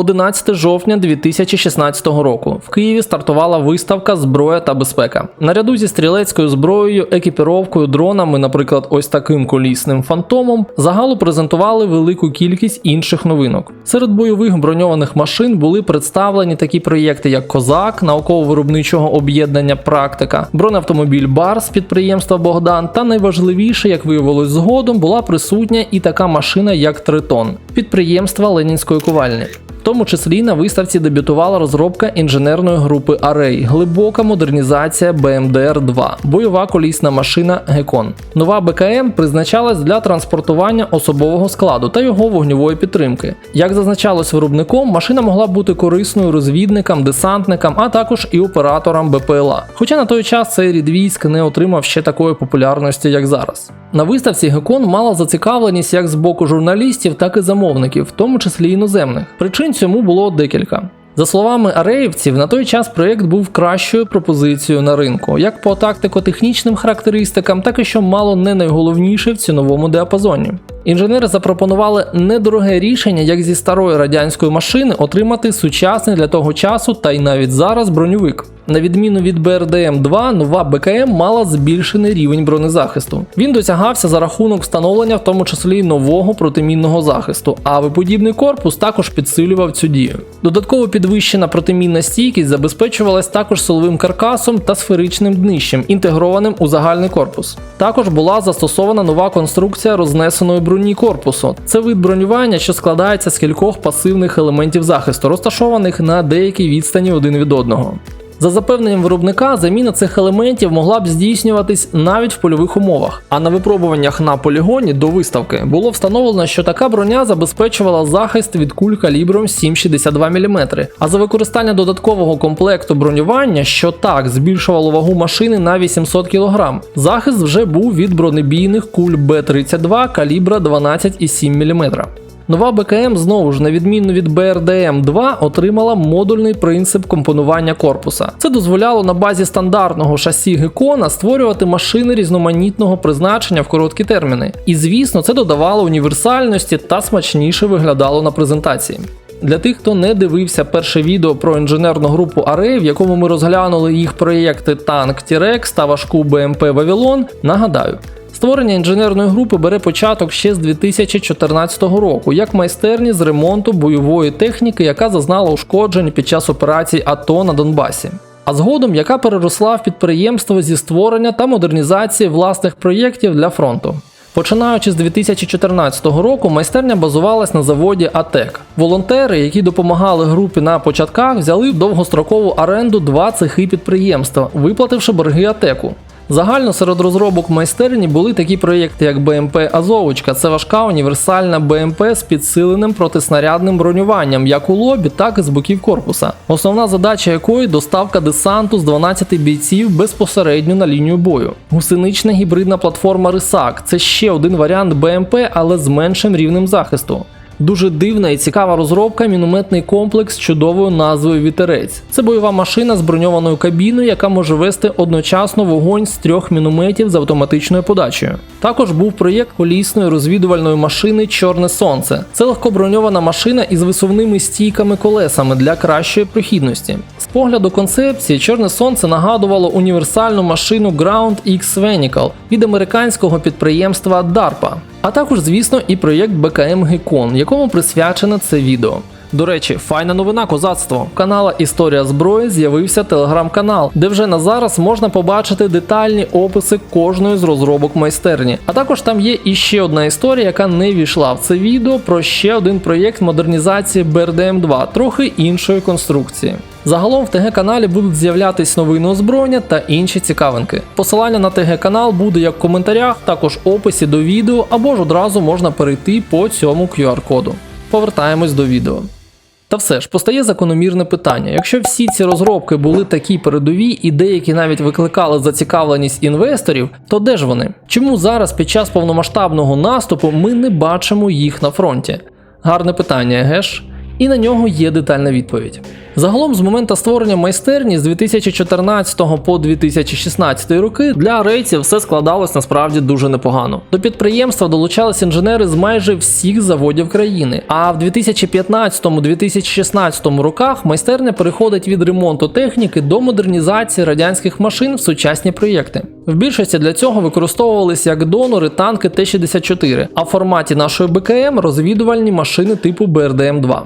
11 жовтня 2016 року в Києві стартувала виставка Зброя та безпека. Наряду зі стрілецькою зброєю, екіпіровкою, дронами, наприклад, ось таким колісним фантомом, загалу презентували велику кількість інших новинок. Серед бойових броньованих машин були представлені такі проєкти, як Козак, науково-виробничого об'єднання Практика, бронеавтомобіль Барс підприємства Богдан. Та найважливіше, як виявилось згодом, була присутня і така машина, як Тритон підприємства Ленінської ковальні. В тому числі на виставці дебютувала розробка інженерної групи Array, глибока модернізація BMDR-2, бойова колісна машина Гекон. Нова БКМ призначалась для транспортування особового складу та його вогньової підтримки. Як зазначалось виробником, машина могла бути корисною розвідникам, десантникам, а також і операторам БПЛА. Хоча на той час цей рід військ не отримав ще такої популярності, як зараз. На виставці Гекон мала зацікавленість як з боку журналістів, так і замовників, в тому числі іноземних. Причин цьому було декілька. За словами ареївців, на той час проєкт був кращою пропозицією на ринку, як по тактико-технічним характеристикам, так і що мало не найголовніше в ціновому діапазоні. Інженери запропонували недороге рішення, як зі старої радянської машини отримати сучасний для того часу та й навіть зараз броньовик. На відміну від БРДМ-2, нова БКМ мала збільшений рівень бронезахисту. Він досягався за рахунок встановлення, в тому числі нового протимінного захисту, а виподібний корпус також підсилював цю дію. Додатково підвищена протимінна стійкість забезпечувалась також силовим каркасом та сферичним днищем, інтегрованим у загальний корпус. Також була застосована нова конструкція рознесеної броні корпусу. Це вид бронювання, що складається з кількох пасивних елементів захисту, розташованих на деякій відстані один від одного. За запевненням виробника, заміна цих елементів могла б здійснюватись навіть в польових умовах. А на випробуваннях на полігоні до виставки було встановлено, що така броня забезпечувала захист від куль калібром 7,62 мм. А за використання додаткового комплекту бронювання, що так збільшувало вагу машини на 800 кг, захист вже був від бронебійних куль Б-32 калібра 12,7 мм. Нова БКМ знову ж, на відміну від BRDM-2, отримала модульний принцип компонування корпуса. Це дозволяло на базі стандартного шасі Гекона створювати машини різноманітного призначення в короткі терміни. І звісно, це додавало універсальності та смачніше виглядало на презентації. Для тих, хто не дивився перше відео про інженерну групу Array, в якому ми розглянули їх проєкти танк T-Rex та важку БМП Вавилон, нагадаю. Створення інженерної групи бере початок ще з 2014 року, як майстерні з ремонту бойової техніки, яка зазнала ушкоджень під час операцій АТО на Донбасі. А згодом яка переросла в підприємство зі створення та модернізації власних проєктів для фронту. Починаючи з 2014 року, майстерня базувалась на заводі АТЕК. Волонтери, які допомагали групі на початках, взяли довгострокову оренду два цехи підприємства, виплативши борги АТЕКу. Загально серед розробок майстерні були такі проєкти, як БМП Азовочка. Це важка універсальна БМП з підсиленим протиснарядним бронюванням, як у лобі, так і з боків корпуса. Основна задача якої доставка десанту з 12 бійців безпосередньо на лінію бою. Гусенична гібридна платформа Рисак це ще один варіант БМП, але з меншим рівнем захисту. Дуже дивна і цікава розробка мінометний комплекс з чудовою назвою Вітерець. Це бойова машина з броньованою кабіною, яка може вести одночасно вогонь з трьох мінометів з автоматичною подачею. Також був проєкт колісної розвідувальної машини Чорне Сонце. Це легкоброньована машина із висувними стійками колесами для кращої прохідності. З погляду концепції, Чорне Сонце нагадувало універсальну машину Ground X Venical від американського підприємства DARPA. А також, звісно, і проєкт BKM Gecon, якому присвячене це відео. До речі, файна новина козацтво. В канала Історія зброї з'явився телеграм-канал, де вже на зараз можна побачити детальні описи кожної з розробок майстерні. А також там є іще одна історія, яка не війшла в це відео про ще один проєкт модернізації BRDM 2, трохи іншої конструкції. Загалом в ТГ каналі будуть з'являтись новини озброєння та інші цікавинки. Посилання на ТГ канал буде як в коментарях, також описі до відео, або ж одразу можна перейти по цьому QR-коду. Повертаємось до відео. Та все ж постає закономірне питання: якщо всі ці розробки були такі передові і деякі навіть викликали зацікавленість інвесторів, то де ж вони? Чому зараз під час повномасштабного наступу ми не бачимо їх на фронті? Гарне питання, геш? І на нього є детальна відповідь. Загалом, з моменту створення майстерні з 2014 по 2016 роки для арейців все складалось насправді дуже непогано. До підприємства долучались інженери з майже всіх заводів країни. А в 2015-2016 роках майстерня переходить від ремонту техніки до модернізації радянських машин в сучасні проєкти. В більшості для цього використовувалися як донори танки Т-64, а в форматі нашої БКМ розвідувальні машини типу БРДМ-2.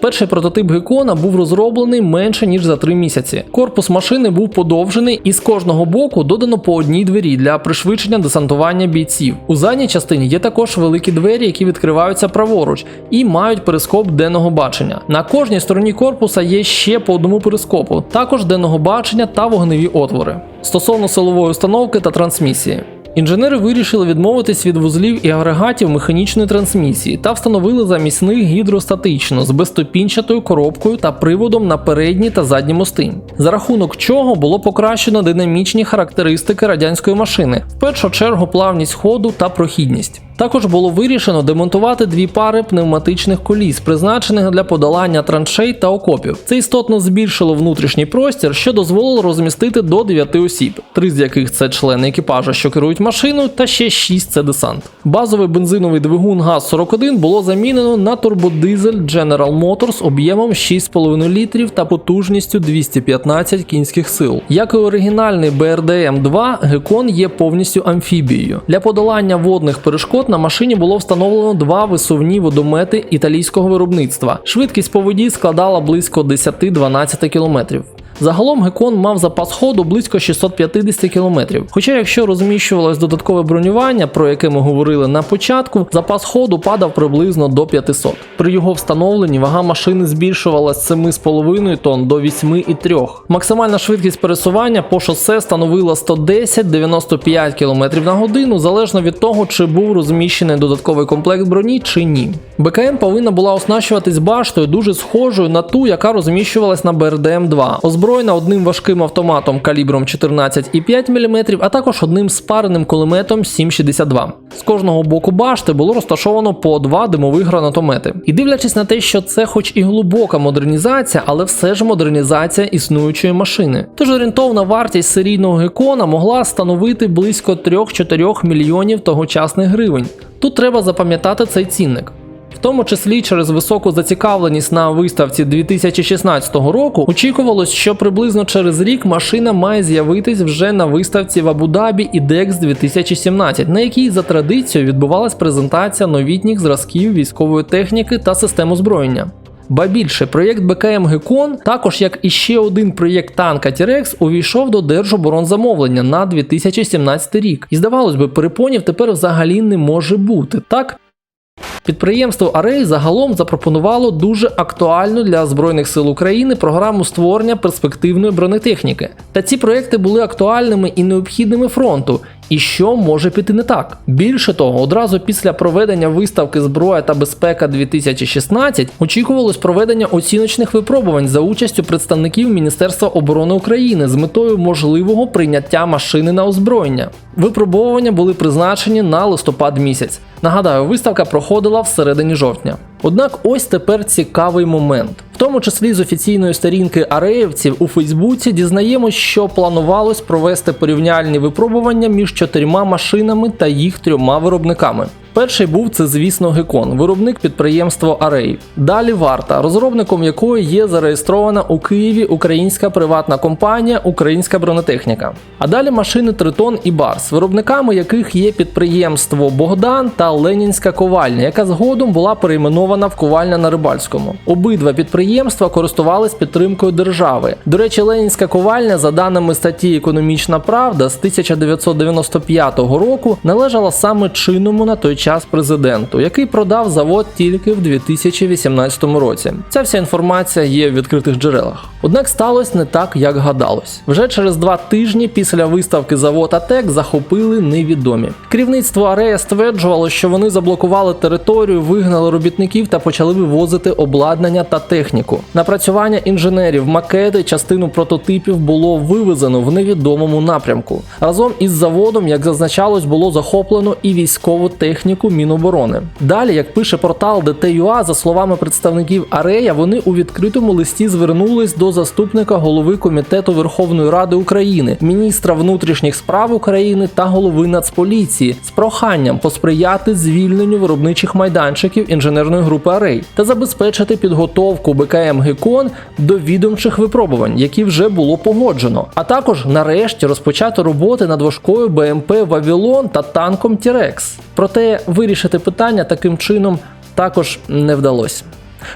Перший прототип Гекона був розроблений менше ніж за три місяці. Корпус машини був подовжений і з кожного боку додано по одній двері для пришвидшення десантування бійців. У задній частині є також великі двері, які відкриваються праворуч і мають перископ денного бачення. На кожній стороні корпуса є ще по одному перископу, також денного бачення та вогневі отвори. Стосовно силової установки та трансмісії. Інженери вирішили відмовитись від вузлів і агрегатів механічної трансмісії та встановили замість них гідростатично з безступінчатою коробкою та приводом на передні та задні мости, за рахунок чого було покращено динамічні характеристики радянської машини, в першу чергу плавність ходу та прохідність. Також було вирішено демонтувати дві пари пневматичних коліс, призначених для подолання траншей та окопів. Це істотно збільшило внутрішній простір, що дозволило розмістити до 9 осіб, три з яких це члени екіпажа, що керують машиною, та ще 6 це десант. Базовий бензиновий двигун ГАЗ-41 було замінено на турбодизель General Motors об'ємом 6,5 літрів та потужністю 215 кінських сил. Як і оригінальний BRDM-2, Гекон є повністю амфібією. Для подолання водних перешкод на машині було встановлено два висувні водомети італійського виробництва. Швидкість по воді складала близько 10-12 км. Загалом Гекон мав запас ходу близько 650 км. Хоча, якщо розміщувалось додаткове бронювання, про яке ми говорили на початку, запас ходу падав приблизно до 500. При його встановленні вага машини збільшувалась з 7,5 тонн до 8,3. Максимальна швидкість пересування по шосе становила 110-95 км на годину, залежно від того, чи був розміщений додатковий комплект броні чи ні. БКМ повинна була оснащуватись баштою дуже схожою на ту, яка розміщувалась на БРДМ-2, озброєна одним важким автоматом калібром 14,5 мм, а також одним спареним кулеметом 7,62. З кожного боку башти було розташовано по два димових гранатомети. І дивлячись на те, що це хоч і глибока модернізація, але все ж модернізація існуючої машини. Тож орієнтовна вартість серійного гекона могла становити близько 3-4 мільйонів тогочасних гривень. Тут треба запам'ятати цей цінник. В тому числі через високу зацікавленість на виставці 2016 року очікувалось, що приблизно через рік машина має з'явитись вже на виставці в Абу-Дабі IDEX 2017, на якій за традицією відбувалась презентація новітніх зразків військової техніки та систем озброєння. Ба більше, проєкт БКМ Гекон, також як і ще один проєкт танка Тірекс, увійшов до Держоборонзамовлення на 2017 рік. І здавалось би, перепонів тепер взагалі не може бути, так? Підприємство Арей загалом запропонувало дуже актуальну для Збройних сил України програму створення перспективної бронетехніки. Та ці проекти були актуальними і необхідними фронту. І що може піти не так? Більше того, одразу після проведення виставки Зброя та безпека 2016 очікувалось проведення оціночних випробувань за участю представників Міністерства оборони України з метою можливого прийняття машини на озброєння. Випробовування були призначені на листопад місяць. Нагадаю, виставка проходила в середині жовтня. Однак ось тепер цікавий момент. В тому числі з офіційної сторінки ареївців у Фейсбуці дізнаємось, що планувалось провести порівняльні випробування між чотирма машинами та їх трьома виробниками. Перший був це, звісно, Гекон, виробник підприємства Арей. Далі варта, розробником якої є зареєстрована у Києві українська приватна компанія Українська бронетехніка. А далі машини Тритон і Барс, виробниками яких є підприємство Богдан та Ленінська ковальня, яка згодом була перейменована в ковальня на Рибальському. Обидва підприємства користувались підтримкою держави. До речі, Ленінська ковальня, за даними статті Економічна Правда, з 1995 року належала саме чинному на той час президенту, який продав завод тільки в 2018 році. Ця вся інформація є в відкритих джерелах. Однак сталося не так, як гадалось. Вже через два тижні після виставки завод АТЕК захопили невідомі. Керівництво Арея стверджувало, що вони заблокували територію, вигнали робітників та почали вивозити обладнання та техніку. Напрацювання інженерів, макети, частину прототипів було вивезено в невідомому напрямку. Разом із заводом, як зазначалось, було захоплено і військову техніку техніку Міноборони. Далі, як пише портал ДТЮА, за словами представників Арея, вони у відкритому листі звернулись до заступника голови комітету Верховної Ради України, міністра внутрішніх справ України та голови Нацполіції з проханням посприяти звільненню виробничих майданчиків інженерної групи Арей та забезпечити підготовку БКМ Гекон до відомчих випробувань, які вже було погоджено. А також нарешті розпочати роботи над важкою БМП Вавілон та танком Тірекс. Проте вирішити питання таким чином також не вдалося.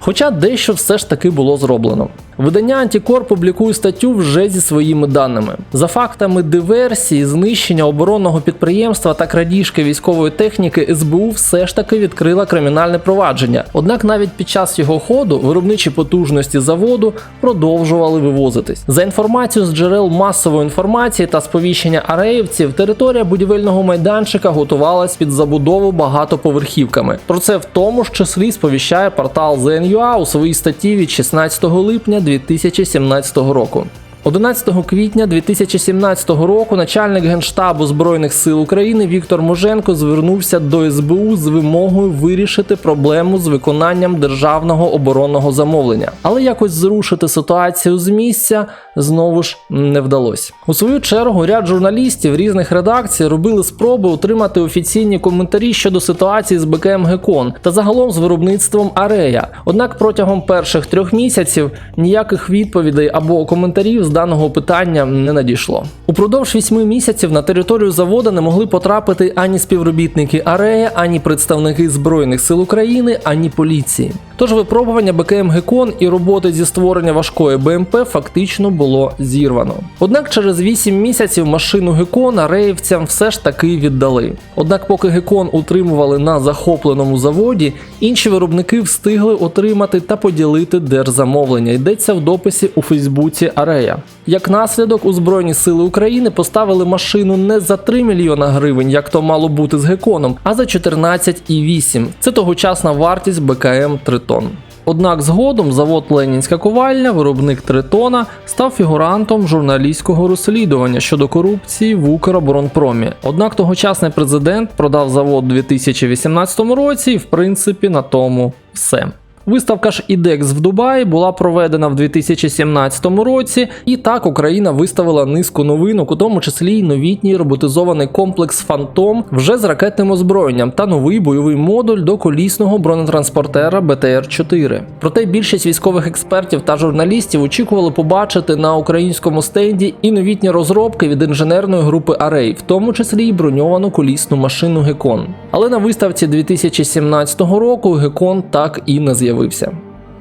Хоча дещо все ж таки було зроблено. Видання Антикор публікує статтю вже зі своїми даними. За фактами диверсії, знищення оборонного підприємства та крадіжки військової техніки СБУ все ж таки відкрила кримінальне провадження. Однак навіть під час його ходу виробничі потужності заводу продовжували вивозитись. За інформацією з джерел масової інформації та сповіщення ареївців, територія будівельного майданчика готувалась під забудову багатоповерхівками. Про це в тому ж числі сповіщає портал ZNUA у своїй статті від 16 липня 2017 року. 11 квітня 2017 року начальник генштабу Збройних сил України Віктор Моженко звернувся до СБУ з вимогою вирішити проблему з виконанням державного оборонного замовлення, але якось зрушити ситуацію з місця знову ж не вдалося. У свою чергу ряд журналістів різних редакцій робили спроби отримати офіційні коментарі щодо ситуації з БКМ Гекон та загалом з виробництвом Арея. Однак протягом перших трьох місяців ніяких відповідей або коментарів даного питання не надійшло. Упродовж вісьми місяців на територію заводу не могли потрапити ані співробітники Арея, ані представники Збройних сил України, ані поліції. Тож випробування БКМ Гекон і роботи зі створення важкої БМП фактично було зірвано. Однак через 8 місяців машину Гекона ареївцям все ж таки віддали. Однак, поки Гекон утримували на захопленому заводі, інші виробники встигли отримати та поділити держзамовлення. Йдеться в дописі у Фейсбуці Арея. Як наслідок, у Збройні Сили України поставили машину не за 3 мільйона гривень, як то мало бути з Геконом, а за 14,8. Це тогочасна вартість БКМ Тритон. Однак згодом завод Ленінська ковальня, виробник Тритона, став фігурантом журналістського розслідування щодо корупції в Укроборонпромі. Однак тогочасний президент продав завод у 2018 році, і в принципі на тому все. Виставка ж IDEX в Дубаї була проведена в 2017 році, і так Україна виставила низку новинок, у тому числі й новітній роботизований комплекс Фантом вже з ракетним озброєнням та новий бойовий модуль до колісного бронетранспортера БТР-4. Проте більшість військових експертів та журналістів очікували побачити на українському стенді і новітні розробки від інженерної групи Арей, в тому числі й броньовану колісну машину Гекон. Але на виставці 2017 року Гекон так і не з'явився.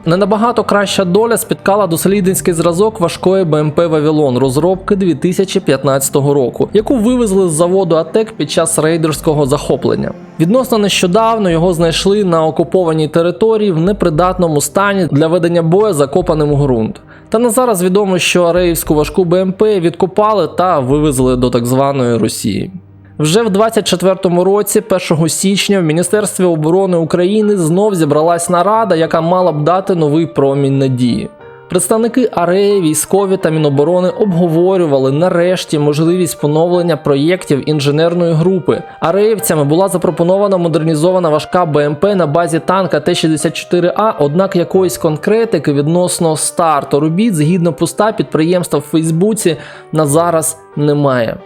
Не набагато краща доля спіткала дослідницький зразок важкої БМП Вавилон розробки 2015 року, яку вивезли з заводу АТЕК під час рейдерського захоплення. Відносно нещодавно його знайшли на окупованій території в непридатному стані для ведення бою закопаним у ґрунт. Та на зараз відомо, що ареївську важку БМП відкопали та вивезли до так званої Росії. Вже в 24-му році, 1 січня, в Міністерстві оборони України знов зібралась нарада, яка мала б дати новий промінь надії. Представники АРЕї, військові та Міноборони обговорювали нарешті можливість поновлення проєктів інженерної групи. Ареївцями була запропонована модернізована важка БМП на базі танка Т-64А, однак якоїсь конкретики відносно старту робіт згідно поста підприємства в Фейсбуці на зараз немає.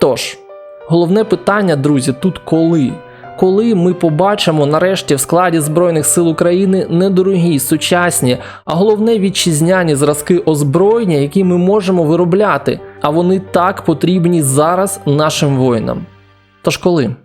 Тож. Головне питання, друзі, тут коли? Коли ми побачимо нарешті в складі Збройних сил України недорогі, сучасні, а головне вітчизняні зразки озброєння, які ми можемо виробляти, а вони так потрібні зараз нашим воїнам. Тож коли?